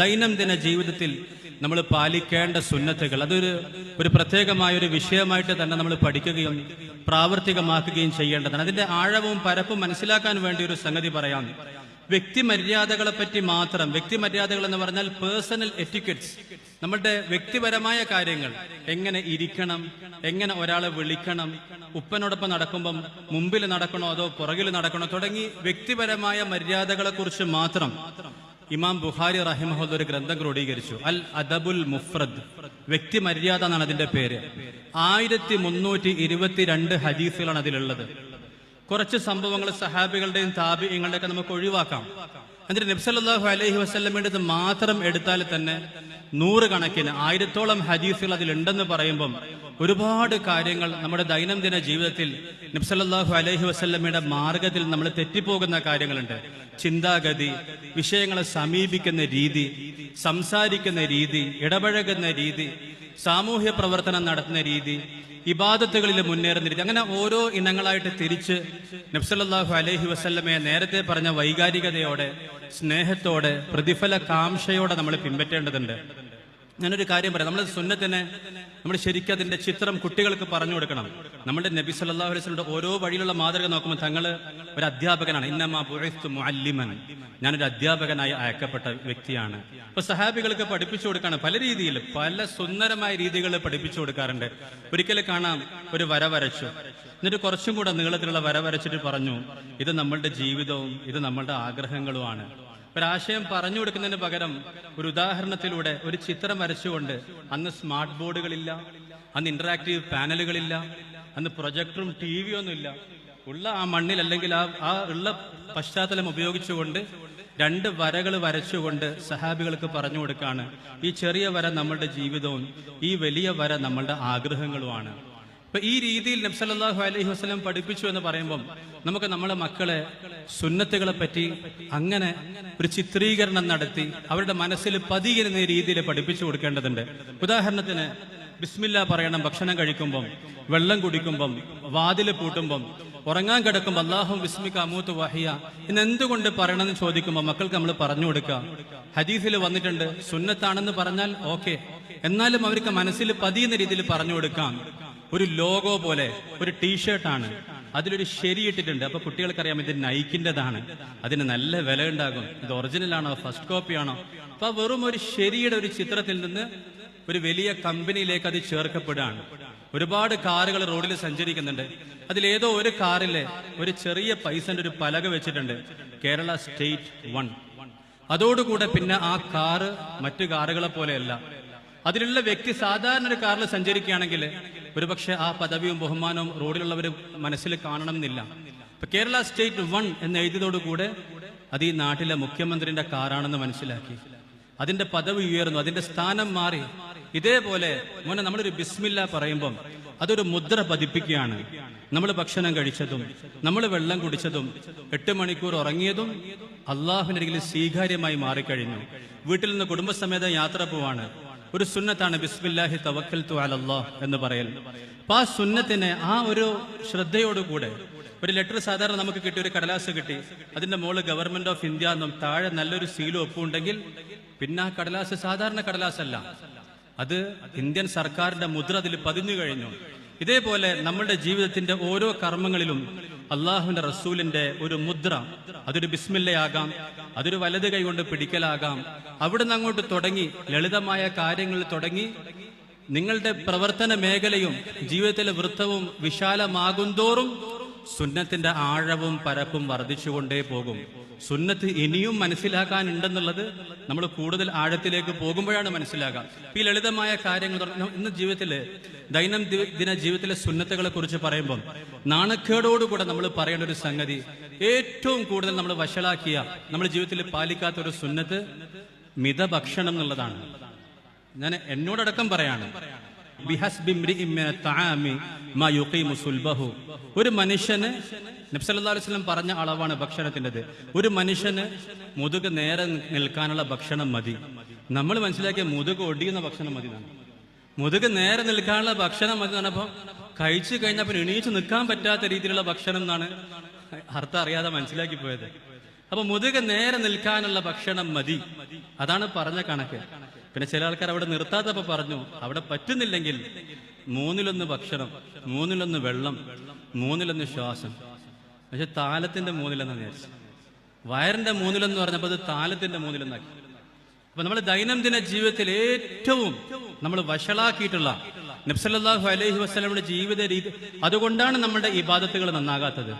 ദൈനംദിന ജീവിതത്തിൽ നമ്മൾ പാലിക്കേണ്ട സുന്നത്തുകൾ. അതൊരു ഒരു പ്രത്യേകമായ ഒരു വിഷയമായിട്ട് തന്നെ നമ്മൾ പഠിക്കുകയും പ്രാവർത്തികമാക്കുകയും ചെയ്യേണ്ടതാണ്. അതിന്റെ ആഴവും പരപ്പും മനസ്സിലാക്കാൻ വേണ്ടി ഒരു സംഗതി പറയാം. വ്യക്തി മര്യാദകളെ പറ്റി മാത്രം വ്യക്തി മര്യാദകൾ എന്ന് പറഞ്ഞാൽ പേഴ്സണൽ എറ്റിക്കറ്റ്സ് നമ്മളുടെ വ്യക്തിപരമായ കാര്യങ്ങൾ. എങ്ങനെ ഇരിക്കണം എങ്ങനെ ഒരാളെ വിളിക്കണം ഉപ്പനോടൊപ്പം നടക്കുമ്പം മുമ്പിൽ നടക്കണോ അതോ പുറകിൽ നടക്കണോ തുടങ്ങി വ്യക്തിപരമായ മര്യാദകളെ കുറിച്ച് മാത്രം ഇമാം ബുഖാരി റഹിമഹുദ് ഒരു ഗ്രന്ഥം ക്രോഡീകരിച്ചു. അൽ അദബുൽ മുഫ്രദ്. വ്യക്തി മര്യാദ എന്നാണ് അതിന്റെ പേര്. ആയിരത്തി മുന്നൂറ്റി ഇരുപത്തിരണ്ട് ഹദീസുകളാണ് അതിലുള്ളത്. കുറച്ച് സംഭവങ്ങൾ സഹാബികളുടെയും താപികളുടെ ഒക്കെ നമുക്ക് ഒഴിവാക്കാം. എന്നിട്ട് നബ്സല്ലാഹു അലൈഹി വസ്ല്ലമയുടെ മാത്രം എടുത്താൽ തന്നെ നൂറുകണക്കിന് ആയിരത്തോളം ഹദീസുകൾ അതിലുണ്ടെന്ന് പറയുമ്പം ഒരുപാട് കാര്യങ്ങൾ നമ്മുടെ ദൈനംദിന ജീവിതത്തിൽ നബ്സല്ലാഹു അലൈഹി വസ്ല്ലമയുടെ മാർഗത്തിൽ നമ്മൾ തെറ്റിപ്പോകുന്ന കാര്യങ്ങളുണ്ട്. ചിന്താഗതി വിഷയങ്ങളെ സമീപിക്കുന്ന രീതി സംസാരിക്കുന്ന രീതി ഇടപഴകുന്ന രീതി സാമൂഹ്യ പ്രവർത്തനം നടത്തുന്ന രീതി ഇബാദത്തുകളിൽ മുന്നേറുന്നിരിക്കും. അങ്ങനെ ഓരോ ഇനങ്ങളായിട്ട് തിരിച്ച് നബ്സല്ലാഹു അലഹി വസല്ലമയെ നേരത്തെ പറഞ്ഞ വൈകാരികതയോടെ സ്നേഹത്തോടെ പ്രതിഫല കാംക്ഷയോടെ നമ്മൾ പിൻപറ്റേണ്ടതുണ്ട്. ഞാനൊരു കാര്യം പറയാം. നമ്മുടെ സുന്നത്തിനെ നമ്മൾ ശരിക്കും അതിന്റെ ചിത്രം കുട്ടികൾക്ക് പറഞ്ഞു കൊടുക്കണം. നമ്മുടെ നബി സല്ലാ വസല്ലമയുടെ ഓരോ വഴിയിലുള്ള മാതൃക നോക്കുമ്പോൾ തങ്ങൾ ഒരു അധ്യാപകനാണ്. മുഅല്ലിമൻ. ഞാനൊരു അധ്യാപകനായി അയക്കപ്പെട്ട വ്യക്തിയാണ്. അപ്പൊ സഹാബികൾക്ക് പഠിപ്പിച്ചു കൊടുക്കാണ്. പല രീതിയിൽ പല സുന്ദരമായ രീതികൾ പഠിപ്പിച്ചു കൊടുക്കാറുണ്ട്. ഒരിക്കൽ കാണാം ഒരു വര വരച്ചു. എന്നിട്ട് കുറച്ചും കൂടെ നീളത്തിലുള്ള വര വരച്ചിട്ട് പറഞ്ഞു ഇത് നമ്മളുടെ ജീവിതവും ഇത് നമ്മളുടെ ആഗ്രഹങ്ങളുമാണ്. ഒരാശയം പറഞ്ഞു കൊടുക്കുന്നതിന് പകരം ഒരു ഉദാഹരണത്തിലൂടെ ഒരു ചിത്രം വരച്ചുകൊണ്ട് അന്ന് സ്മാർട്ട് ബോർഡുകളില്ല അന്ന് ഇന്ററാക്റ്റീവ് പാനലുകളില്ല അന്ന് പ്രൊജക്ടറും ടി വിയൊന്നുമില്ല ഉള്ള ആ മണ്ണിൽ അല്ലെങ്കിൽ ആ ആ ഉള്ള പശ്ചാത്തലം ഉപയോഗിച്ചുകൊണ്ട് രണ്ട് വരകൾ വരച്ചുകൊണ്ട് സഹാബികൾക്ക് പറഞ്ഞു കൊടുക്കാണ്. ഈ ചെറിയ വര നമ്മളുടെ ജീവിതവും ഈ വലിയ വര നമ്മളുടെ ആഗ്രഹങ്ങളുമാണ്. ഇപ്പൊ ഈ രീതിയിൽ നബ്സല്ലാഹു അലൈഹി വസ്ലം പഠിപ്പിച്ചു എന്ന് പറയുമ്പം നമുക്ക് നമ്മുടെ മക്കളെ സുന്നത്തുകളെ പറ്റി അങ്ങനെ ഒരു ചിത്രീകരണം നടത്തി അവരുടെ മനസ്സിൽ പതിയിരുന്ന രീതിയിൽ പഠിപ്പിച്ചു കൊടുക്കേണ്ടതുണ്ട്. ഉദാഹരണത്തിന് ബിസ്മില്ല പറയണം ഭക്ഷണം കഴിക്കുമ്പം വെള്ളം കുടിക്കുമ്പം വാതിൽ പൂട്ടുമ്പം ഉറങ്ങാൻ കിടക്കുമ്പോൾ അള്ളാഹു ബിസ്മിക അമൂത്ത് വഹിയ ഇന്ന് എന്തുകൊണ്ട് പറയണമെന്ന് ചോദിക്കുമ്പോൾ മക്കൾക്ക് നമ്മൾ പറഞ്ഞു കൊടുക്കുക. ഹദീസിൽ വന്നിട്ടുണ്ട് സുന്നത്താണെന്ന് പറഞ്ഞാൽ ഓക്കെ. എന്നാലും അവർക്ക് മനസ്സിൽ പതിയുന്ന രീതിയിൽ പറഞ്ഞു കൊടുക്കാം. ഒരു ലോഗോ പോലെ ഒരു ടീഷർട്ടാണ് അതിലൊരു ശരി ഇട്ടിട്ടുണ്ട്. അപ്പൊ കുട്ടികൾക്കറിയാം ഇത് നൈക്കിന്റെതാണ് അതിന് നല്ല വില ഉണ്ടാകും ഇത് ഒറിജിനൽ ആണോ ഫസ്റ്റ് കോപ്പി ആണോ? അപ്പൊ വെറും ഒരു ശരിയുടെ ഒരു ചിത്രത്തിൽ നിന്ന് ഒരു വലിയ കമ്പനിയിലേക്ക് അത് ചേർക്കപ്പെടുകയാണ്. ഒരുപാട് കാറുകൾ റോഡിൽ സഞ്ചരിക്കുന്നുണ്ട്. അതിലേതോ ഒരു കാറിലെ ഒരു ചെറിയ പൈസന്റെ ഒരു പലക വെച്ചിട്ടുണ്ട്. Kerala state one. അതോടുകൂടെ പിന്നെ ആ കാറ് മറ്റു കാറുകളെ പോലെയല്ല. അതിലുള്ള വ്യക്തി സാധാരണ ഒരു കാറിൽ സഞ്ചരിക്കുകയാണെങ്കിൽ ഒരുപക്ഷെ ആ പദവിയും ബഹുമാനവും റോഡിലുള്ളവർ മനസ്സിൽ കാണണം എന്നില്ല ഇപ്പൊ കേരള സ്റ്റേറ്റ് വൺ എന്ന് എഴുതിയതോടുകൂടെ അത് ഈ നാട്ടിലെ മുഖ്യമന്ത്രിന്റെ കാറാണെന്ന് മനസ്സിലാക്കി. അതിന്റെ പദവി ഉയർന്നു അതിന്റെ സ്ഥാനം മാറി. ഇതേപോലെ മോനെ നമ്മളൊരു ബിസ്മില്ല പറയുമ്പം അതൊരു മുദ്ര പതിപ്പിക്കുകയാണ്. നമ്മൾ ഭക്ഷണം കഴിച്ചതും നമ്മൾ വെള്ളം കുടിച്ചതും എട്ട് മണിക്കൂർ ഉറങ്ങിയതും അള്ളാഹുവിനരികിൽ സ്വീകാര്യമായി മാറിക്കഴിഞ്ഞു. വീട്ടിൽ നിന്ന് കുടുംബസമേതം യാത്ര പോവാണ്. ഒരു സുന്നത്താണ് ബിസ്മില്ലാഹി തവക്കൽ തു അലല്ലാഹ് എന്ന് പറയൽ. അപ്പൊ ആ സുന്നത്തിനെ ആ ഒരു ശ്രദ്ധയോടുകൂടെ ഒരു ലെറ്റർ സാധാരണ നമുക്ക് കിട്ടി ഒരു കടലാസ് കിട്ടി. അതിന്റെ മുകളിൽ ഗവൺമെന്റ് ഓഫ് ഇന്ത്യ എന്നും താഴെ നല്ലൊരു സീലും ഒപ്പുണ്ടെങ്കിൽ പിന്നെ ആ കടലാസ് സാധാരണ കടലാസല്ല. അത് ഇന്ത്യൻ സർക്കാരിന്റെ മുദ്ര അതിൽ പതിഞ്ഞു കഴിഞ്ഞു. ഇതേപോലെ നമ്മളുടെ ജീവിതത്തിന്റെ ഓരോ കർമ്മങ്ങളിലും അള്ളാഹുവിന്റെ റസൂലിന്റെ ഒരു മുദ്ര അതൊരു ബിസ്മില്ലയാകാം അതൊരു വലത് കൈകൊണ്ട് പിടിക്കലാകാം. അവിടുന്ന് അങ്ങോട്ട് തുടങ്ങി ലളിതമായ കാര്യങ്ങളിൽ തുടങ്ങി. നിങ്ങളുടെ പ്രവർത്തന മേഖലയും ജീവിതത്തിലെ വൃത്തവും വിശാലമാകുന്തോറും സുന്നത്തിന്റെ ആഴവും പരപ്പും വർദ്ധിച്ചുകൊണ്ടേ പോകും. സുന്നത്ത് ഇനിയും മനസ്സിലാക്കാനുണ്ടെന്നുള്ളത് നമ്മൾ കൂടുതൽ ആഴത്തിലേക്ക് പോകുമ്പോഴാണ് മനസ്സിലാക്കുക ഈ ലളിതമായ കാര്യങ്ങൾ ഇന്ന് ജീവിതത്തിൽ ദൈനംദിന ജീവിതത്തിലെ സുന്നത്തുകളെ കുറിച്ച് പറയുമ്പോൾ നാണക്കേടോടുകൂടെ നമ്മൾ പറയേണ്ട ഒരു സംഗതി ഏറ്റവും കൂടുതൽ നമ്മൾ വഷളാക്കിയ നമ്മൾ ജീവിതത്തിൽ പാലിക്കാത്ത ഒരു സുന്നത്ത് മിതഭക്ഷണം എന്നുള്ളതാണ്. ഞാൻ എന്നോടടക്കം പറയാണ് ഒരു മനുഷ്യന് നബ്സല്ലാ പറഞ്ഞ അളവാണ് ഭക്ഷണത്തിന്റെത്. ഒരു മനുഷ്യന് മുതുക് നേരെ നിൽക്കാനുള്ള ഭക്ഷണം മതി. നമ്മൾ മനസ്സിലാക്കിയ മുതുക് ഒടിയുന്ന ഭക്ഷണം മതി എന്നാണ്. മുതുക് നേരെ നിൽക്കാനുള്ള ഭക്ഷണം മതി പറഞ്ഞപ്പോൾ കഴിച്ചു കഴിഞ്ഞാൽ പിന്നെ എണീച്ച് നിൽക്കാൻ പറ്റാത്ത രീതിയിലുള്ള ഭക്ഷണം എന്നാണ് അർത്ഥം അറിയാതെ മനസ്സിലാക്കി പോയത്. അപ്പൊ മുതുക നേരെ നിൽക്കാനുള്ള ഭക്ഷണം മതി. അതാണ് പറഞ്ഞ കണക്ക്. പിന്നെ ചില ആൾക്കാർ അവിടെ നിർത്താത്തപ്പോ പറഞ്ഞു അവിടെ പറ്റുന്നില്ലെങ്കിൽ മൂന്നിലൊന്ന് ഭക്ഷണം മൂന്നിലൊന്ന് വെള്ളം മൂന്നിലൊന്ന് ശ്വാസം. പക്ഷെ താലത്തിന്റെ മൂന്നിലെന്ന് വിചാരിച്ചു വയറിന്റെ മൂന്നിലെന്ന് പറഞ്ഞപ്പോൾ അത് താലത്തിന്റെ മൂന്നിലെന്നാക്കി. അപ്പൊ നമ്മൾ ദൈനംദിന ജീവിതത്തിൽ ഏറ്റവും നമ്മൾ വഷളാക്കിയിട്ടുള്ള നബ്സല്ലാഹു അലൈഹി വസ്ലമിന്റെ ജീവിത രീതി അതുകൊണ്ടാണ് നമ്മുടെ ഇബാദത്തുകൾ നന്നാകാത്തത്.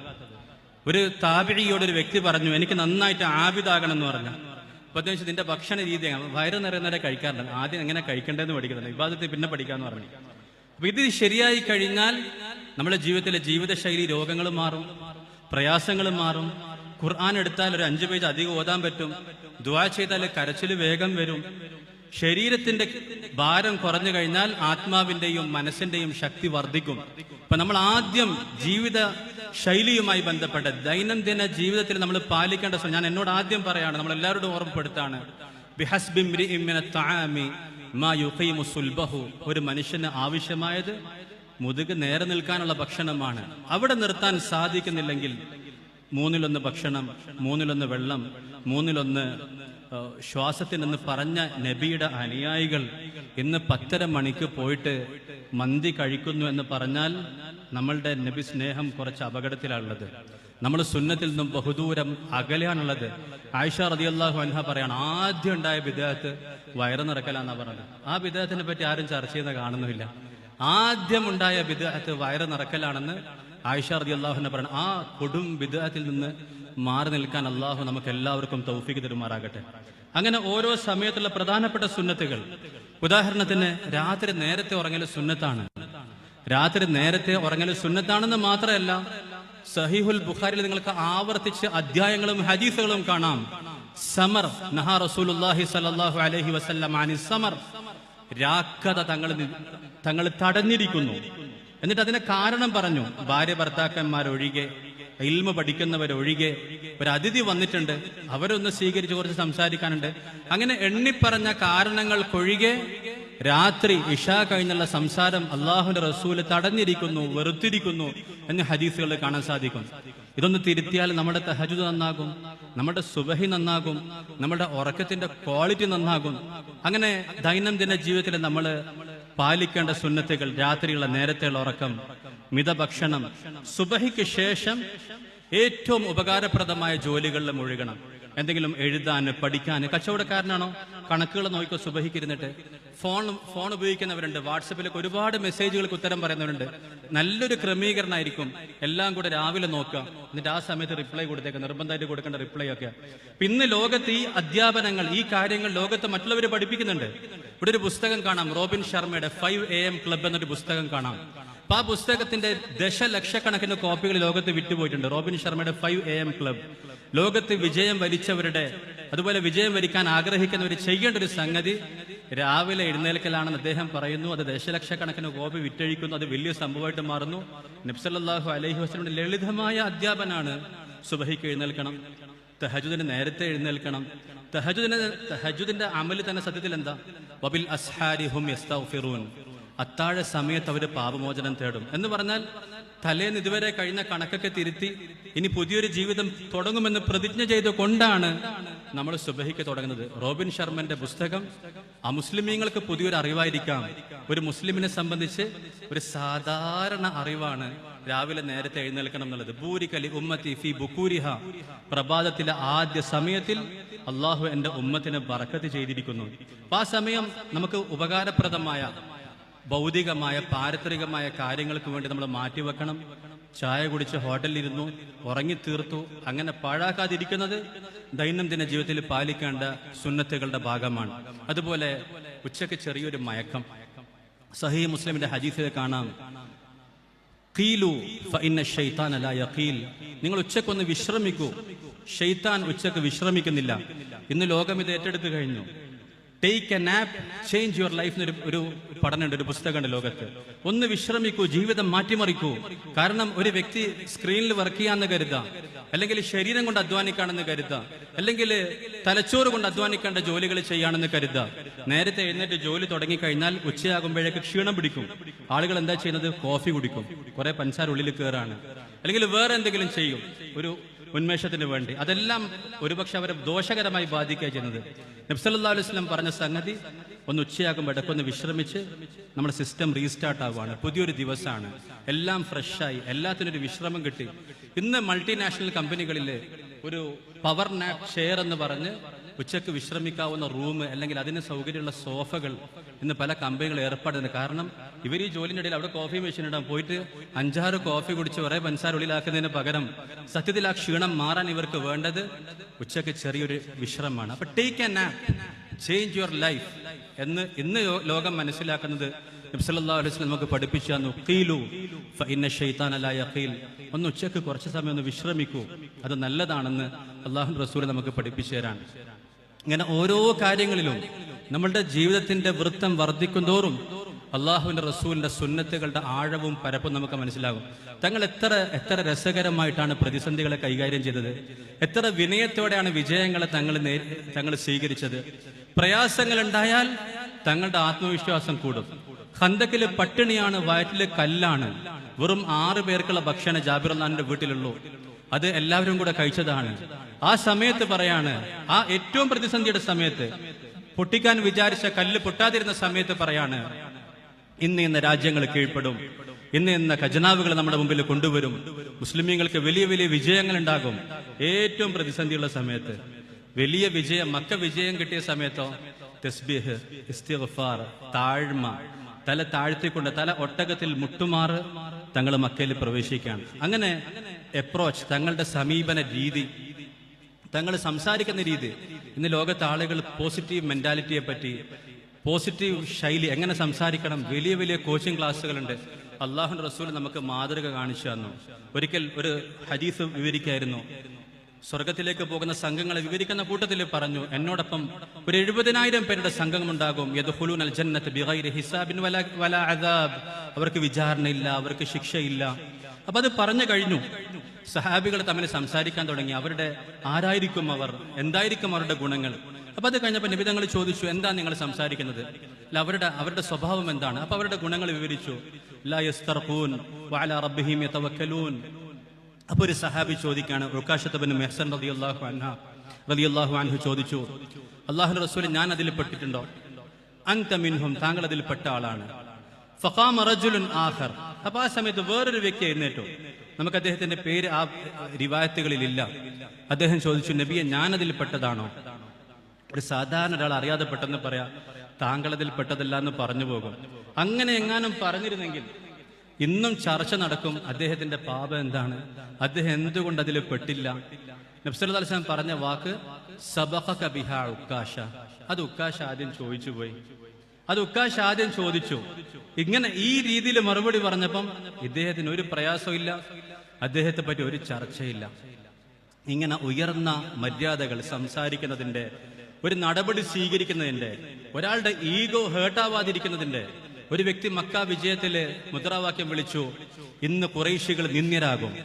ഒരു താപിഴിയോട് ഒരു വ്യക്തി പറഞ്ഞു എനിക്ക് നന്നായിട്ട് ആബിദാകണം എന്ന് പറഞ്ഞു അപ്പൊ അദ്ദേഹം ചോദിച്ചു, നിന്റെ ഭക്ഷണ രീതി എങ്ങനെ?" വയറ് നിറയുന്നവരെ കഴിക്കാറുണ്ട്. ആദ്യം എങ്ങനെ കഴിക്കേണ്ടതെന്ന് പഠിക്കുന്നത് വിവാദത്തിൽ പിന്നെ പഠിക്കാന്ന് പറഞ്ഞു. അപ്പൊ ഇത് ശരിയായി കഴിഞ്ഞാൽ നമ്മുടെ ജീവിതത്തിലെ ജീവിതശൈലി രോഗങ്ങൾ മാറും പ്രയാസങ്ങൾ മാറും. ഖുർആൻ എടുത്താൽ ഒരു അഞ്ചു പേജ് അധികം ഓതാൻ പറ്റും. ദുആ ചെയ്താൽ കരച്ചിൽ വേഗം വരും. ശരീരത്തിന്റെ ഭാരം കുറഞ്ഞു കഴിഞ്ഞാൽ ആത്മാവിന്റെയും മനസ്സിന്റെയും ശക്തി വർദ്ധിക്കും. ഇപ്പൊ നമ്മൾ ആദ്യം ജീവിത ശൈലിയുമായി ബന്ധപ്പെട്ട് ദൈനംദിന ജീവിതത്തിൽ നമ്മൾ പാലിക്കേണ്ട ഞാൻ എന്നോട് ആദ്യം പറയാണ് നമ്മൾ എല്ലാവരോടും ഓർമ്മപ്പെടുത്താണ്. ഒരു മനുഷ്യന് ആവശ്യമായത് മുതുക് നേരെ നിൽക്കാനുള്ള ഭക്ഷണമാണ് അവിടെ നിർത്താൻ സാധിക്കുന്നില്ലെങ്കിൽ മൂന്നിലൊന്ന് ഭക്ഷണം മൂന്നിലൊന്ന് വെള്ളം മൂന്നിലൊന്ന് ആ, ശ്വാസത്തിനെന്ന് പറഞ്ഞ നബിയുടെ അനുയായികൾ ഇന്ന് പത്തര മണിക്ക് പോയിട്ട് മന്തി കഴിക്കുന്നു എന്ന് പറഞ്ഞാൽ നമ്മളുടെ നബി സ്നേഹം കുറച്ച് അപകടത്തിലാണുള്ളത്. നമ്മൾ സുന്നത്തിൽ നിന്നും ബഹുദൂരം അകലെയാണുള്ളത്. ആയിഷ റതിയല്ലാഹു അൻഹ പറയാണ് ആദ്യം ഉണ്ടായ വിദേഹത്ത് വയറ് നിറക്കലാന്നാ പറഞ്ഞത്. ആ വിദേഹത്തിനെ പറ്റി ആരും ചർച്ച ചെയ്യുന്ന കാണുന്നില്ല ആദ്യം ഉണ്ടായ വിദേഹത്ത് വയറ് നിറക്കലാണെന്ന് ആയിഷ റതി അള്ളാഹുവിനെ പറയണം. ആ കൊടും വിദേഹത്തിൽ നിന്ന് മാറി നിൽക്കാൻ അള്ളാഹു നമുക്ക് എല്ലാവർക്കും തൗഫീക്ക് തരുമാറാകട്ടെ. അങ്ങനെ ഓരോ സമയത്തുള്ള പ്രധാനപ്പെട്ട സുന്നത്തുകൾ. ഉദാഹരണത്തിന് രാത്രി നേരത്തെ ഉറങ്ങൽ സുന്നത്താണ്. രാത്രി നേരത്തെ ഉറങ്ങൽ സുന്നത്താണെന്ന് മാത്രമല്ല സഹിഹുൽ ബുഖാരിൽ നിങ്ങൾക്ക് ആവർത്തിച്ച് അധ്യായങ്ങളും ഹദീസുകളും കാണാം. സമർ നഹാ സ്വല്ലല്ലാഹു അലൈഹി വസല്ലം അനി സമർ. രാക്കഥ തങ്ങൾ തങ്ങൾ തടഞ്ഞിരിക്കുന്നു. എന്നിട്ട് അതിന് കാരണം പറഞ്ഞു. ഭാര്യ ഭർത്താക്കന്മാരൊഴികെ ഇൽമ പഠിക്കുന്നവരൊഴികെ ഒരു അതിഥി വന്നിട്ടുണ്ട്. അവരൊന്ന് സ്വീകരിച്ച് കുറച്ച് സംസാരിക്കാനുണ്ട്. അങ്ങനെ എണ്ണിപ്പറഞ്ഞ കാരണങ്ങൾക്കൊഴികെ രാത്രി ഇഷ കഴിഞ്ഞുള്ള സംസാരം അള്ളാഹുന്റെ റസൂൽ തടഞ്ഞിരിക്കുന്നു വെറുത്തിരിക്കുന്നു എന്ന് ഹദീസുകൾ കാണാൻ സാധിക്കും. ഇതൊന്ന് തിരുത്തിയാൽ നമ്മുടെ തഹജുദ് നന്നാകും നമ്മുടെ സുബഹി നന്നാകും നമ്മുടെ ഉറക്കത്തിന്റെ ക്വാളിറ്റി നന്നാകും. അങ്ങനെ ദൈനംദിന ജീവിതത്തിൽ നമ്മൾ പാലിക്കേണ്ട സുന്നത്തുകൾ രാത്രിയുള്ള നേരത്തെയുള്ള ഉറക്കം മിതഭക്ഷണം സുബഹിക്ക് ശേഷം ഏറ്റവും ഉപകാരപ്രദമായ ജോലികളിൽ മുഴുകണം. എന്തെങ്കിലും എഴുതാൻ പഠിക്കാൻ കച്ചവടക്കാരനാണോ? കണക്കുകൾ നോക്കിക്കോ സുബഹിക്കിരുന്നിട്ട്. Phone phone ഉപയോഗിക്കുന്നവരുണ്ട്. വാട്സപ്പിലൊക്കെ ഒരുപാട് മെസ്സേജുകൾക്ക് ഉത്തരം പറയുന്നവരുണ്ട്. നല്ലൊരു ക്രമീകരണമായിരിക്കും. എല്ലാം കൂടെ രാവിലെ നോക്കുക. എന്നിട്ട് ആ സമയത്ത് റിപ്ലൈ കൊടുത്തേക്ക് നിർബന്ധമായിട്ട് കൊടുക്കേണ്ട റിപ്ലൈ ഒക്കെ. പിന്നെ ലോകത്ത് ഈ അധ്യാപനങ്ങൾ ഈ കാര്യങ്ങൾ ലോകത്ത് മറ്റുള്ളവർ പഠിപ്പിക്കുന്നുണ്ട്. ഇവിടെ ഒരു പുസ്തകം കാണാം. റോബിൻ ശർമ്മയുടെ ഫൈവ് എ എം ക്ലബ് എന്നൊരു പുസ്തകം കാണാം. അപ്പൊ ആ പുസ്തകത്തിന്റെ ദശലക്ഷക്കണക്കിന് കോപ്പികൾ ലോകത്ത് വിട്ടുപോയിട്ടുണ്ട് റോബിൻ ശർമ്മയുടെ ഫൈവ് എ എം ക്ലബ്. ലോകത്ത് വിജയം വരിച്ചവരുടെ അതുപോലെ വിജയം വരിക്കാൻ ആഗ്രഹിക്കുന്നവർ ചെയ്യേണ്ട ഒരു സംഗതി രാവിലെ എഴുന്നേൽക്കലാണെന്ന് അദ്ദേഹം പറയുന്നു. അത് ദശലക്ഷക്കണക്കിന് കോപ്പി വിറ്റഴിക്കുന്നു. അത് വലിയ സംഭവമായിട്ട് മാറുന്നു. നബ്സല്ലാഹു അലൈഹി വസ്ലമിന്റെ ലളിതമായ അധ്യാപനാണ്. സുബഹിക്ക് എഴുന്നേൽക്കണം. തഹജുദിന് നേരത്തെ എഴുന്നേൽക്കണം. തഹജുദിന് തഹജുദിന്റെ അമൽ തന്നെ സത്യത്തിൽ എന്താ വബിൽ അത്താഴ സമയത്ത് അവർ പാപമോചനം തേടും. എന്ന് പറഞ്ഞാൽ തലേന്ന് ഇതുവരെ കഴിഞ്ഞ കണക്കൊക്കെ തിരുത്തി ഇനി പുതിയൊരു ജീവിതം തുടങ്ങുമെന്ന് പ്രതിജ്ഞ ചെയ്ത് കൊണ്ടാണ് നമ്മൾ സുബഹിക്ക് തുടങ്ങുന്നത്. റോബിൻ ശർമ്മന്റെ പുസ്തകം ആ അമുസ്ലിമീങ്ങൾക്ക് പുതിയൊരു അറിവായിരിക്കാം. ഒരു മുസ്ലിമിനെ സംബന്ധിച്ച് ഒരു സാധാരണ അറിവാണ് രാവിലെ നേരത്തെ എഴുന്നേൽക്കണം എന്നുള്ളത്. ബൂരിക്കലി ഉമ്മത്തി ഫി ബുക്കൂരിഹ. പ്രഭാതത്തിലെ ആദ്യ സമയത്തിൽ അള്ളാഹു എന്റെ ഉമ്മത്തിന് ബറക്കത്ത് ചെയ്തിരിക്കുന്നു. ആ സമയം നമുക്ക് ഉപകാരപ്രദമായ ഭൗതികമായ പാരിത്രികമായ കാര്യങ്ങൾക്ക് വേണ്ടി നമ്മൾ മാറ്റിവെക്കണം. ചായ കുടിച്ച് ഹോട്ടലിലിരുന്നു ഉറങ്ങിത്തീർത്തു അങ്ങനെ പാഴാക്കാതിരിക്കുന്നത് ദൈനംദിന ജീവിതത്തിൽ പാലിക്കേണ്ട സുന്നത്തുകളുടെ ഭാഗമാണ്. അതുപോലെ ഉച്ചയ്ക്ക് ചെറിയൊരു മയക്കം. സഹി മുസ്ലിമിന്റെ ഹദീസിൽ കാണാം. കീലു ഫഇന്ന ഷെയ്ത്താൻ ലാ യഖീൽ. നിങ്ങൾ ഉച്ചക്കൊന്ന് വിശ്രമിക്കൂ. ഷെയ്ത്താൻ ഉച്ചയ്ക്ക് വിശ്രമിക്കുന്നില്ല. ഇന്ന് ലോകം ഇത് ഏറ്റെടുത്തു കഴിഞ്ഞു. Take a nap change your life എന്നൊരു ഒരു പഠനമുണ്ട് ഒരു പുസ്തകമുണ്ട് ലോകത്ത്. ഒന്ന് വിശ്രമിക്കൂ ജീവിതം മാറ്റിമറിക്കൂ. കാരണം ഒരു വ്യക്തി സ്ക്രീനിൽ വർക്ക് ചെയ്യാന്ന് കരുതാം. അല്ലെങ്കിൽ ശരീരം കൊണ്ട് അധ്വാനിക്കാണെന്ന് കരുതാം. അല്ലെങ്കിൽ തലച്ചോറ് കൊണ്ട് അധ്വാനിക്കേണ്ട ജോലികൾ ചെയ്യാണെന്ന് കരുതാം. നേരത്തെ എഴുന്നേറ്റ് ജോലി തുടങ്ങി കഴിഞ്ഞാൽ ഉച്ചയാകുമ്പോഴേക്ക് ക്ഷീണം പിടിക്കും. ആളുകൾ എന്താ ചെയ്യുന്നത്? കോഫി കുടിക്കും. കുറെ പഞ്ചാര ഉള്ളിൽ കയറാണ് അല്ലെങ്കിൽ വേറെ എന്തെങ്കിലും ചെയ്യും. ഒരു ഉന്മേഷത്തിന് വേണ്ടി. അതെല്ലാം ഒരുപക്ഷെ അവരെ ദോഷകരമായി ബാധിക്കുക ചെയ്യുന്നത്. നബ്സല്ലാ അലൈഹി സ്വലം പറഞ്ഞ സംഗതി ഒന്ന് ഉച്ചയാകുമ്പോൾ ഇടക്കൊന്ന് വിശ്രമിച്ച് നമ്മുടെ സിസ്റ്റം റീസ്റ്റാർട്ട് ആവുകയാണ്. പുതിയൊരു ദിവസമാണ്. എല്ലാം ഫ്രഷായി ഒരു വിശ്രമം കിട്ടി. ഇന്ന് മൾട്ടിനാഷണൽ കമ്പനികളിൽ ഒരു പവർ നാപ്പ് ഷെയർ എന്ന് പറഞ്ഞ് ഉച്ചയ്ക്ക് വിശ്രമിക്കാവുന്ന റൂം അല്ലെങ്കിൽ അതിന് സൗകര്യമുള്ള സോഫകൾ ഇന്ന് പല കമ്പനികൾ ഏർപ്പെടുന്നത്. കാരണം ഇവർ ഈ ജോലിന്റെ ഇടയിൽ അവിടെ കോഫി മെഷീൻ ഇടാൻ പോയിട്ട് അഞ്ചാറ് കോഫി കുടിച്ച് കുറേ പഞ്ചസാര ഉള്ളിലാക്കുന്നതിന് പകരം സത്യത്തിൽ ആ ക്ഷീണം മാറാൻ ഇവർക്ക് വേണ്ടത് ഉച്ചയ്ക്ക് ചെറിയൊരു വിശ്രമമാണ്. അപ്പൊ take a nap change your life എന്ന് ഇന്ന് ലോകം മനസ്സിലാക്കുന്നത് നമുക്ക് പഠിപ്പിച്ചു ഒന്ന് ഉച്ചയ്ക്ക് കുറച്ച് സമയം ഒന്ന് വിശ്രമിക്കൂ. അത് നല്ലതാണെന്ന് അള്ളാഹു റസൂൽ നമുക്ക് പഠിപ്പിച്ചു തരാണ് ഇങ്ങനെ ഓരോ കാര്യങ്ങളിലും നമ്മളുടെ ജീവിതത്തിന്റെ വൃത്തം വർദ്ധിക്കുന്തോറും അള്ളാഹുവിന്റെ റസൂലിന്റെ സുന്നത്തുകളുടെ ആഴവും പരപ്പും നമുക്ക് മനസ്സിലാകും. തങ്ങൾ എത്ര എത്ര രസകരമായിട്ടാണ് പ്രതിസന്ധികളെ കൈകാര്യം ചെയ്തത്. എത്ര വിനയത്തോടെയാണ് വിജയങ്ങളെ തങ്ങൾ തങ്ങൾ സ്വീകരിച്ചത്. പ്രയാസങ്ങൾ ഉണ്ടായാൽ തങ്ങളുടെ ആത്മവിശ്വാസം കൂടും. ഹന്തക്കിൽ പട്ടിണിയാണ് വയറ്റിൽ കല്ലാണ്. വെറും ആറു പേർക്കുള്ള ഭക്ഷണ ജാബിർ അള്ളാഹിന്റെ വീട്ടിലുള്ളൂ. അത് എല്ലാവരും കൂടെ കഴിച്ചതാണ്. ആ സമയത്ത് പറയാണ് ആ ഏറ്റവും പ്രതിസന്ധിയുടെ സമയത്ത് പൊട്ടിക്കാൻ വിചാരിച്ച കല്ല് പൊട്ടാതിരുന്ന സമയത്ത് പറയാണ് ഇന്ന് ഇന്ന് രാജ്യങ്ങൾ കീഴ്പ്പെടും. ഇന്ന് ഇന്ന് ഖജനാവുകൾ നമ്മുടെ മുമ്പിൽ കൊണ്ടുവരും. മുസ്ലിമീങ്ങൾക്ക് വലിയ വലിയ വിജയങ്ങൾ ഉണ്ടാകും ഏറ്റവും പ്രതിസന്ധിയുള്ള സമയത്ത് വലിയ വിജയം മക്ക വിജയം കിട്ടിയ സമയത്തോ തസ്ബീഹ് ഇസ്തിഗ്ഫാർ താഴ്മ തല താഴ്ത്തിക്കൊണ്ട് തല ഒട്ടകത്തിൽ മുട്ടുമാറ് തങ്ങൾ മക്കയിൽ പ്രവേശിക്കുകയാണ്. അങ്ങനെ അപ്രോച്ച് തങ്ങളുടെ സമീപന രീതി തങ്ങൾ സംസാരിക്കുന്ന രീതി. ഇന്ന് ലോകത്തെ ആളുകൾ പോസിറ്റീവ് മെന്റാലിറ്റിയെ പറ്റി പോസിറ്റീവ് ശൈലി എങ്ങനെ സംസാരിക്കണം? വലിയ വലിയ കോച്ചിങ് ക്ലാസ്സുകളുണ്ട് അള്ളാഹു റസൂൽ നമുക്ക് മാതൃക കാണിച്ചു തന്നു. ഒരിക്കൽ ഒരു ഹദീസ് വിവരിക്കായിരുന്നു. സ്വർഗത്തിലേക്ക് പോകുന്ന സംഘങ്ങളെ വിവരിക്കുന്ന കൂട്ടത്തിൽ പറഞ്ഞു എന്നോടൊപ്പം ഒരു എഴുപതിനായിരം പേരുടെ സംഘമുണ്ടാകും അവർക്ക് വിചാരണയില്ല അവർക്ക് ശിക്ഷയില്ല. അപ്പൊ അത് പറഞ്ഞു കഴിഞ്ഞു. സഹാബികൾ തമ്മിൽ സംസാരിക്കാൻ തുടങ്ങി. അവരുടെ ആരായിരിക്കും അവർ? എന്തായിരിക്കും അവരുടെ ഗുണങ്ങൾ? അപ്പൊ അത് കഴിഞ്ഞപ്പോൾ നിബിധങ്ങൾ ചോദിച്ചു എന്താ നിങ്ങൾ സംസാരിക്കുന്നത്? അല്ല അവരുടെ അവരുടെ സ്വഭാവം എന്താണ്? അപ്പൊ അവരുടെ ഗുണങ്ങൾ വിവരിച്ചു. അപ്പൊ ഒരു സഹാബി ചോദിക്കാണ് മെഹ്സൻ അൻഹ ചോദിച്ചു അള്ളാഹു റസൂൽ ഞാൻ അതിൽ പെട്ടിട്ടുണ്ടോ? അൻത മിൻഹും താങ്കൾ അതിൽ പെട്ട ആളാണ്. ഫഖാമ റജുലുൻ ആഖർ. അപ്പൊ ആ സമയത്ത് വേറൊരു വ്യക്തി എഴുന്നേറ്റു. നമുക്ക് അദ്ദേഹത്തിന്റെ പേര് ആ റിവായത്തുകളിലില്ല. അദ്ദേഹം ചോദിച്ചു നബിയെ ഞാനതിൽ പെട്ടതാണോ? ഒരു സാധാരണ ഒരാൾ അറിയാതെ പെട്ടെന്ന് പറയാ താങ്കൾ അതിൽ പെട്ടതല്ല എന്ന് പറഞ്ഞു പോകും. അങ്ങനെ എങ്ങാനും പറഞ്ഞിരുന്നെങ്കിൽ ഇന്നും ചർച്ച നടക്കും അദ്ദേഹത്തിന്റെ പാപം എന്താണ്? അദ്ദേഹം എന്തുകൊണ്ട് അതിൽ പെട്ടില്ല? അലിസ്ലാം പറഞ്ഞ വാക്ക് ഉക്കാശ. അത് ഉക്കാശ ആദ്യം ചോദിച്ചു പോയി. അത് ഉക്കാശ് ആദ്യം ചോദിച്ചു. ഇങ്ങനെ ഈ രീതിയിൽ മറുപടി പറഞ്ഞപ്പം ഇദ്ദേഹത്തിന് ഒരു പ്രയാസമില്ല അദ്ദേഹത്തെ പറ്റി ഒരു ചർച്ചയില്ല. ഇങ്ങനെ ഉയർന്ന മര്യാദകൾ സംസാരിക്കുന്നതിന്റെ ഒരു നടപടി സ്വീകരിക്കുന്നതിന്റെ ഒരാളുടെ ഈഗോ ഹേട്ടാവാതിരിക്കുന്നതിന്റെ ഒരു വ്യക്തി മക്ക വിജയത്തിൽ മുദ്രാവാക്യം വിളിച്ചു ഇന്ന് കുറേശികൾ നിന്ദ്യരാകും.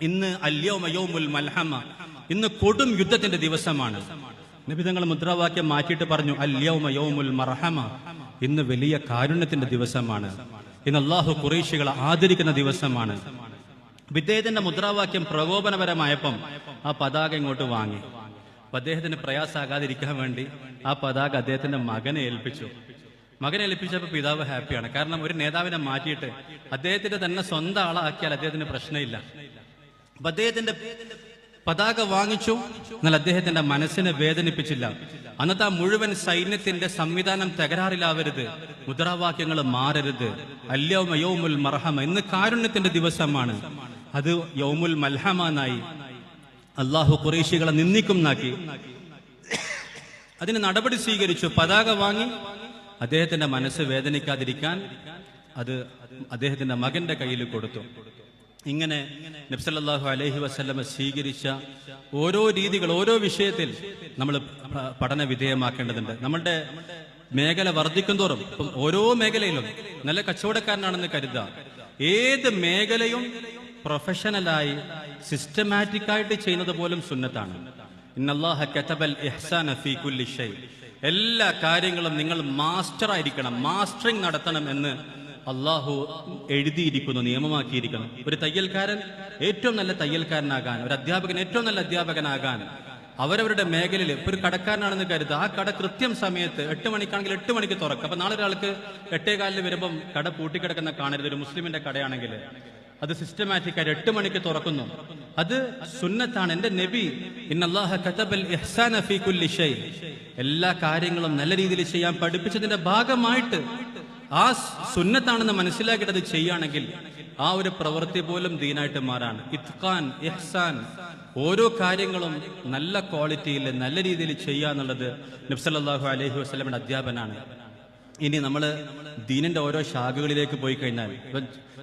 ഇന്ന് അല്യോമയോമുൽ മൽഹമ. ഇന്ന് കൊടും യുദ്ധത്തിന്റെ ദിവസമാണ്. നിബിതങ്ങൾ മുദ്രാവാക്യം മാറ്റിയിട്ട് പറഞ്ഞു അല്യോമയോമുൽ മർഹമ. ഇന്ന് വലിയ കാരുണ്യത്തിന്റെ ദിവസമാണ്. ഇന്ന് അള്ളാഹു കുറേശികളെ ആദരിക്കുന്ന ദിവസമാണ്. വിദ്ദേഹത്തിന്റെ മുദ്രാവാക്യം പ്രകോപനപരമായപ്പം ആ പതാക ഇങ്ങോട്ട് വാങ്ങി. അപ്പൊ അദ്ദേഹത്തിന് പ്രയാസാകാതിരിക്കാൻ വേണ്ടി ആ പതാക അദ്ദേഹത്തിന്റെ മകനെ ഏൽപ്പിച്ചു. മകനെ ഏൽപ്പിച്ചപ്പോൾ പിതാവ് ഹാപ്പിയാണ്. കാരണം ഒരു നേതാവിനെ മാറ്റിയിട്ട് അദ്ദേഹത്തിന്റെ തന്നെ സ്വന്തം ആളാക്കിയാൽ അദ്ദേഹത്തിന് പ്രശ്നമില്ല. അപ്പൊ അദ്ദേഹത്തിന്റെ പതാക വാങ്ങിച്ചു. എന്നാൽ അദ്ദേഹത്തിന്റെ മനസ്സിനെ വേദനിപ്പിച്ചില്ല. അന്നത്തെ ആ മുഴുവൻ സൈന്യത്തിന്റെ സംവിധാനം തകരാറിലാവരുത്. മുദ്രാവാക്യങ്ങൾ മാറരുത്. അല്യോമയോമുൽ മർഹമ ഇന്ന് കാരുണ്യത്തിന്റെ ദിവസമാണ്. അത് യൗമുൽ മൽഹമാനായി അള്ളാഹു കുറേശികളെ നിന്ദിക്കുന്നാക്കി അതിന് നടപടി സ്വീകരിച്ചു പതാക വാങ്ങി. അദ്ദേഹത്തിന്റെ മനസ്സ് വേദനിക്കാതിരിക്കാൻ അത് അദ്ദേഹത്തിന്റെ മകന്റെ കയ്യിൽ കൊടുത്തു. ഇങ്ങനെ നബ്സല്ലാഹു അലഹി വസല്ലമ സ്വീകരിച്ച ഓരോ രീതികൾ ഓരോ വിഷയത്തിൽ നമ്മൾ പഠന വിധേയമാക്കേണ്ടതുണ്ട്. നമ്മളുടെ മേഖല വർദ്ധിക്കുന്തോറും ഇപ്പം ഓരോ മേഖലയിലും നല്ല കച്ചവടക്കാരനാണെന്ന് കരുതുക. ഏത് മേഖലയും പ്രൊഫഷണലായി സിസ്റ്റമാറ്റിക് ആയിട്ട് ചെയ്യുന്നത് പോലും സുന്നത്താണ്. ഇന്നല്ലാഹ കതബൽ ഫീ കുല്ലി ഷൈ. എല്ലാ കാര്യങ്ങളും നിങ്ങൾ മാസ്റ്റർ ആയിരിക്കണം മാസ്റ്ററിംഗ് നടത്തണം എന്ന് അള്ളാഹു എഴുതിയിരിക്കുന്നു നിയമമാക്കിയിരിക്കുന്നു. ഒരു തയ്യൽക്കാരൻ ഏറ്റവും നല്ല തയ്യൽക്കാരനാകാൻ ഒരു അധ്യാപകൻ ഏറ്റവും നല്ല അധ്യാപകനാകാൻ അവരവരുടെ മേഖലയിൽ ഇപ്പൊ ഒരു കടക്കാരനാണെന്ന് കരുതുക ആ കട കൃത്യം സമയത്ത് എട്ട് മണിക്കാണെങ്കിൽ എട്ട് മണിക്ക് തുറക്കും. അപ്പൊ നാളെ ഒരാൾക്ക് എട്ടേകാലിൽ വരുമ്പം കട പൂട്ടിക്കിടക്കുന്ന കാണരുത്. ഒരു മുസ്ലിമിന്റെ കടയാണെങ്കിൽ അത് സിസ്റ്റമാറ്റിക് ആയിട്ട് എട്ട് മണിക്ക് തുറക്കുന്നു. അത് സുന്നത്താണ്. എന്റെ നബി എല്ലാ കാര്യങ്ങളും നല്ല രീതിയിൽ ചെയ്യാൻ പഠിപ്പിച്ചതിന്റെ ഭാഗമായിട്ട് ആ സുന്നത്താണെന്ന് മനസ്സിലാക്കിയിട്ട് അത് ചെയ്യുകയാണെങ്കിൽ ആ ഒരു പ്രവൃത്തി പോലും ദീനായിട്ട് മാറാണ്. ഇത്ഖാൻ ഇഹ്സാൻ ഓരോ കാര്യങ്ങളും നല്ല ക്വാളിറ്റിയിൽ നല്ല രീതിയിൽ ചെയ്യുക എന്നുള്ളത് നബ്സല്ലാഹു അലഹി വസ്ലമിന്റെ അധ്യാപനാണ്. ഇനി നമ്മൾ ദീനിന്റെ ഓരോ ശാഖകളിലേക്ക് പോയി കഴിഞ്ഞാൽ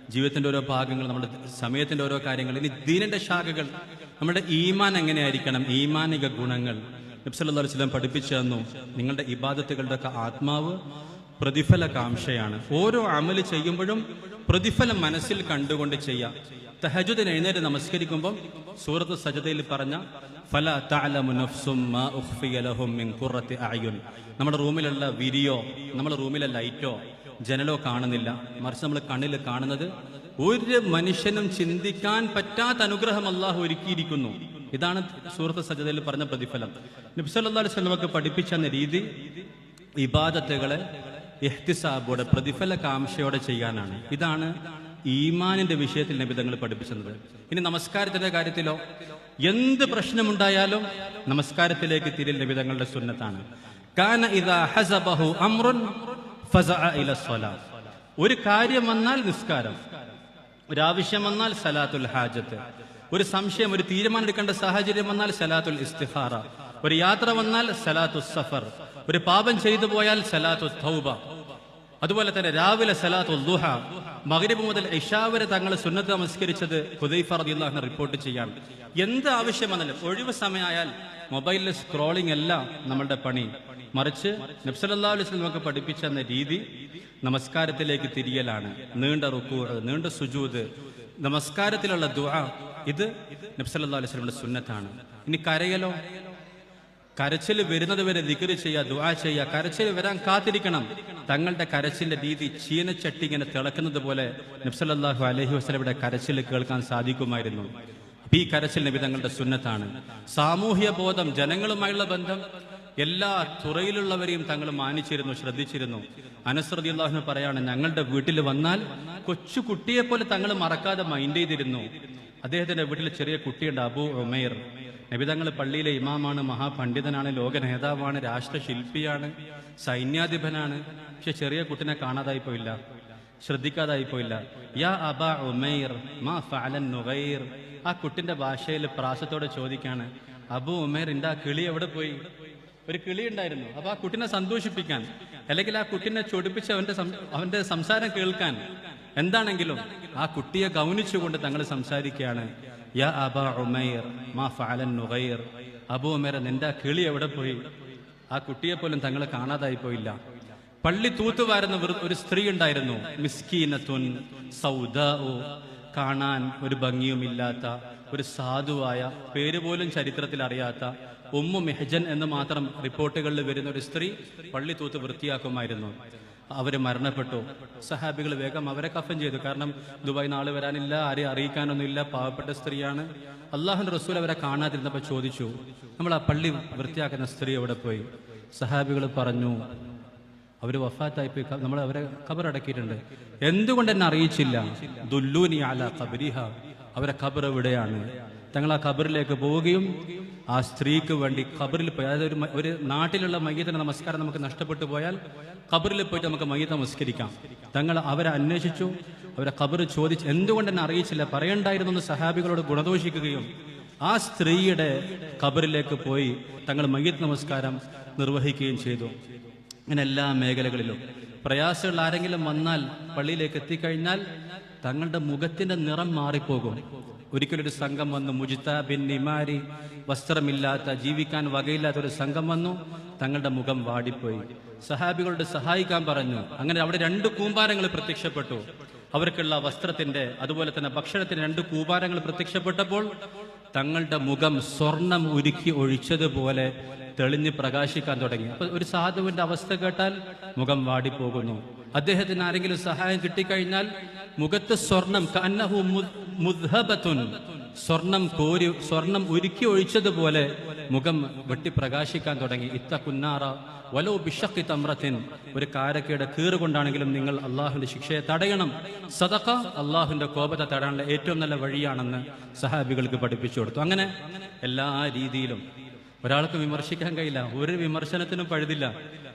ജീവിതത്തിന്റെ ഓരോ ഭാഗങ്ങൾ നമ്മുടെ സമയത്തിന്റെ ഓരോ കാര്യങ്ങൾ ഇനി ദീനിന്റെ ശാഖകൾ നമ്മുടെ ഈമാൻ എങ്ങനെയായിരിക്കണം? ഈമാനിക ഗുണങ്ങൾ. നബ്സല്ലാ വസ്ലം പഠിപ്പിച്ചു തന്നു നിങ്ങളുടെ ഇബാദത്തുകളുടെ ഒക്കെ ആത്മാവ് പ്രതിഫല കാംക്ഷയാണ് ഓരോ അമൽ ചെയ്യുമ്പോഴും പ്രതിഫലം മനസ്സിൽ കണ്ടുകൊണ്ട് ചെയ്യാം. തഹജുദിന് എഴുന്നേറ്റ് നമസ്കരിക്കുമ്പോൾ സൂറത്ത് സജതയിൽ പറഞ്ഞ ഫല അഅയുൻ. നമ്മുടെ റൂമിലുള്ള വിരിയോ നമ്മുടെ റൂമിലെ ലൈറ്റോ ജനലോ കാണുന്നില്ല. മറിച്ച് നമ്മൾ കണ്ണിൽ കാണുന്നത് ഒരു മനുഷ്യനും ചിന്തിക്കാൻ പറ്റാത്ത അനുഗ്രഹം അള്ളാഹു ഒരുക്കിയിരിക്കുന്നു. ഇതാണ് സൂറത്ത് സജതയിൽ പറഞ്ഞ പ്രതിഫലം. നബ്സല്ലാ സ്വലമൊക്കെ പഠിപ്പിച്ചന്ന രീതി ഇബാദത്തുകളെ ഇഹ്തിസാബോടെ പ്രതിഫല കാംക്ഷയോടെ ചെയ്യാനാണ്. ഇതാണ് ഈമാനിന്റെ വിഷയത്തിൽ നബിതങ്ങൾ പഠിപ്പിച്ചത്. ഇനി നമസ്കാരത്തിന്റെ കാര്യത്തിലോ എന്ത് പ്രശ്നമുണ്ടായാലും നമസ്കാരത്തിലേക്ക് തിരിൽ നബിതങ്ങളുടെ സുന്നത്താണ്. കാന ഹസബഹു ഒരു കാര്യം വന്നാൽ നിസ്കാരം ഒരു ആവശ്യം വന്നാൽ സലാത്തുൽ ഹാജത്ത് ഒരു സംശയം ഒരു തീരുമാനം എടുക്കേണ്ട സാഹചര്യം വന്നാൽ സലാത്തുൽ ഇസ്തിഖാറ. ഒരു യാത്ര വന്നാൽ സലാത്തു സഫർ. ഒരു പാപം ചെയ്തു പോയാൽ സലാത്തു തൗബ. അതുപോലെ തന്നെ രാവിലെ സലാത്തു ദുഹ. മകരിബ് മുതൽ ഇഷാ വരെ തങ്ങൾ സുന്നത്ത് നമസ്കരിച്ചത് ഹുദൈഫ റളിയല്ലാഹു റിപ്പോർട്ട് ചെയ്യാൻ. എന്ത് ആവശ്യം വന്നാലും ഒഴിവ് സമയമായാൽ മൊബൈലിൽ സ്ക്രോളിംഗ് അല്ല നമ്മളുടെ പണി. മറിച്ച് നബ്സല്ലാ അലൈഹി പഠിപ്പിച്ച രീതി നമസ്കാരത്തിലേക്ക് തിരിയലാണ്. നീണ്ട റുക്കൂ നീണ്ട സുജൂത്. നമസ്കാരത്തിലുള്ള ദുആ ഇത് നബ്സല്ലാ അലൈഹി സുന്നത്താണ്. ഇനി കരയലോ? കരച്ചിൽ വരുന്നത് വരെ നികുതി ചെയ്യുക ദുആ ചെയ്യുക. കരച്ചിൽ വരാൻ കാത്തിരിക്കണം. തങ്ങളുടെ കരച്ചിലിന്റെ രീതി ചീനച്ചട്ടി ഇങ്ങനെ തിളക്കുന്നത് പോലെ നബ്സല്ലാഹു അലഹി വസ്ലമിയുടെ കരച്ചിൽ കേൾക്കാൻ സാധിക്കുമായിരുന്നു. ഈ കരച്ചിൽ നബി തങ്ങളുടെ സുന്നത്താണ്. സാമൂഹ്യ ബോധം ജനങ്ങളുമായുള്ള ബന്ധം എല്ലാ തുറയിലുള്ളവരെയും തങ്ങൾ മാനിച്ചിരുന്നു ശ്രദ്ധിച്ചിരുന്നു. അനസ്രതി അള്ളാഹുന് പറയാണ് ഞങ്ങളുടെ വീട്ടിൽ വന്നാൽ കൊച്ചു കുട്ടിയെ പോലെ തങ്ങൾ മറക്കാതെ മൈൻഡ് ചെയ്തിരുന്നു. അദ്ദേഹത്തിന്റെ വീട്ടിൽ ചെറിയ കുട്ടിയുണ്ട് അബു ഉമൈർ. നബിതങ്ങൾ പള്ളിയിലെ ഇമാമാണ് മഹാപണ്ഡിതനാണ് ലോക നേതാവാണ് രാഷ്ട്രശില്പിയാണ് സൈന്യാധിപനാണ്. പക്ഷെ ചെറിയ കുട്ടിനെ കാണാതായി പോയില്ല ശ്രദ്ധിക്കാതായി പോയില്ല. യാ അബ ഉമൈർ മാ ഫാലൻ നുഗൈർ. ആ കുട്ടിന്റെ ഭാഷയിൽ പ്രാസത്തോടെ ചോദിക്കാണ് അബു ഉമൈർ ഇന്റെ ആ കിളി എവിടെ പോയി? ഒരു കിളി ഉണ്ടായിരുന്നു. അപ്പൊ ആ കുട്ടിനെ സന്തോഷിപ്പിക്കാൻ അല്ലെങ്കിൽ ആ കുട്ടിനെ ചൊടിപ്പിച്ച് അവന്റെ അവന്റെ സംസാരം കേൾക്കാൻ എന്താണെങ്കിലും ആ കുട്ടിയെ ഗൗനിച്ചുകൊണ്ട് തങ്ങൾ സംസാരിക്കുകയാണ്. യാ അബ ഉമൈർ മാ ഫഅലൻ നുഗൈർ. അബു ഉമൈർ നിന്റെ കിളി എവിടെ പോയി? ആ കുട്ടിയെ പോലും തങ്ങൾ കാണാതായി പോയില്ല. പള്ളി തൂത്തുവാരുന്ന ഒരു സ്ത്രീ ഉണ്ടായിരുന്നു. മിസ്കീനത്തുൻ സൗദാ കാണാൻ ഒരു ഭംഗിയുമില്ലാത്ത ഒരു സാധുവായ പേര് പോലും ചരിത്രത്തിൽ അറിയാത്ത ഉമ്മു മെഹജൻ എന്ന് മാത്രം റിപ്പോർട്ടുകളിൽ വരുന്ന ഒരു സ്ത്രീ പള്ളി തൂത്ത് വൃത്തിയാക്കുമായിരുന്നു. അവർ മരണപ്പെട്ടു. സഹാബികൾ വേഗം അവരെ കഫൻ ചെയ്തു. കാരണം ദുബായ് നാളെ വരാനില്ല ആരെയും അറിയിക്കാനൊന്നുമില്ല പാവപ്പെട്ട സ്ത്രീയാണ്. അള്ളാഹുന്റെ റസൂൽ അവരെ കാണാതിരുന്നപ്പോൾ ചോദിച്ചു നമ്മൾ ആ പള്ളി വൃത്തിയാക്കുന്ന സ്ത്രീ അവിടെ പോയി? സഹാബികൾ പറഞ്ഞു അവർ വഫാത്തായി പോയി നമ്മൾ അവരെ ഖബറടക്കിയിട്ടുണ്ട്. എന്തുകൊണ്ട് എന്നെ അറിയിച്ചില്ല? ദുല്ലൂനി അല കബരിഹ അവരെ ഖബർ എവിടെയാണ്? തങ്ങൾ ആ ഖബറിലേക്ക് പോവുകയും ആ സ്ത്രീക്ക് വേണ്ടി ഖബറിൽ പോയി. അതായത് ഒരു ഒരു നാട്ടിലുള്ള മയ്യത്തിന് നമസ്കാരം നമുക്ക് നഷ്ടപ്പെട്ടു പോയാൽ ഖബറിൽ പോയിട്ട് നമുക്ക് മയ്യത്ത് നമസ്കരിക്കാം. തങ്ങൾ അവരെ അന്വേഷിച്ചു. അവരെ ഖബർ ചോദിച്ചു എന്തുകൊണ്ട് എന്നെ അറിയിച്ചില്ല? പറയണ്ടായിരുന്നു എന്ന് സഹാബികളോട് ഗുണദോഷിക്കുകയും ആ സ്ത്രീയുടെ ഖബറിലേക്ക് പോയി തങ്ങൾ മയ്യത്ത് നമസ്കാരം നിർവഹിക്കുകയും ചെയ്തു. ഇങ്ങനെ എല്ലാ മേഖലകളിലും പ്രയാസമുള്ള ആരെങ്കിലും വന്നാൽ പള്ളിയിലേക്ക് എത്തിക്കഴിഞ്ഞാൽ തങ്ങളുടെ മുഖത്തിന്റെ നിറം മാറിപ്പോകും. ഒരിക്കലൊരു സംഘം വന്നു. മുജിത്ത ബിൻ നിമാരി വസ്ത്രമില്ലാത്ത ജീവിക്കാൻ വകയില്ലാത്ത ഒരു സംഘം വന്നു. തങ്ങളുടെ മുഖം വാടിപ്പോയി. സഹാബികളോട് സഹായിക്കാൻ പറഞ്ഞു. അങ്ങനെ അവിടെ രണ്ട് കൂമ്പാരങ്ങൾ പ്രത്യക്ഷപ്പെട്ടു. അവർക്കുള്ള വസ്ത്രത്തിന്റെ അതുപോലെ തന്നെ ഭക്ഷണത്തിന്റെ രണ്ട് കൂമ്പാരങ്ങൾ പ്രത്യക്ഷപ്പെട്ടപ്പോൾ തങ്ങളുടെ മുഖം സ്വർണം ഉരുക്കി ഒഴിച്ചതുപോലെ തെളിഞ്ഞ് പ്രകാശിക്കാൻ തുടങ്ങി. അപ്പൊ ഒരു സാധുവിന്റെ അവസ്ഥ കേട്ടാൽ മുഖം വാടിപ്പോകുന്നു. അദ്ദേഹത്തിന് ആരെങ്കിലും സഹായം കിട്ടിക്കഴിഞ്ഞാൽ മുഖത്ത് സ്വർണം കന്നഹു മുദ്- മുദ്ഹബത്തുൻ. സ്വർണം കോരി സ്വർണം ഉരുക്കി ഒഴിച്ചതുപോലെ മുഖം വെട്ടി പ്രകാശിക്കാൻ തുടങ്ങി. ഇത്ത കുന്നാറ വലോ ബിഷക്കി തമ്രത്തിൻ. ഒരു കാരക്കയുടെ കീറുകൊണ്ടാണെങ്കിലും നിങ്ങൾ അള്ളാഹുവിന്റെ ശിക്ഷയെ തടയണം. സദക്ക അള്ളാഹുവിന്റെ കോപത്തെ തടയാനുള്ള ഏറ്റവും നല്ല വഴിയാണെന്ന് സഹാബികൾക്ക് പഠിപ്പിച്ചു കൊടുത്തു. അങ്ങനെ എല്ലാ രീതിയിലും ഒരാൾക്ക് വിമർശിക്കാൻ കഴിയില്ല. ഒരു വിമർശനത്തിനും പഴുതില്ല.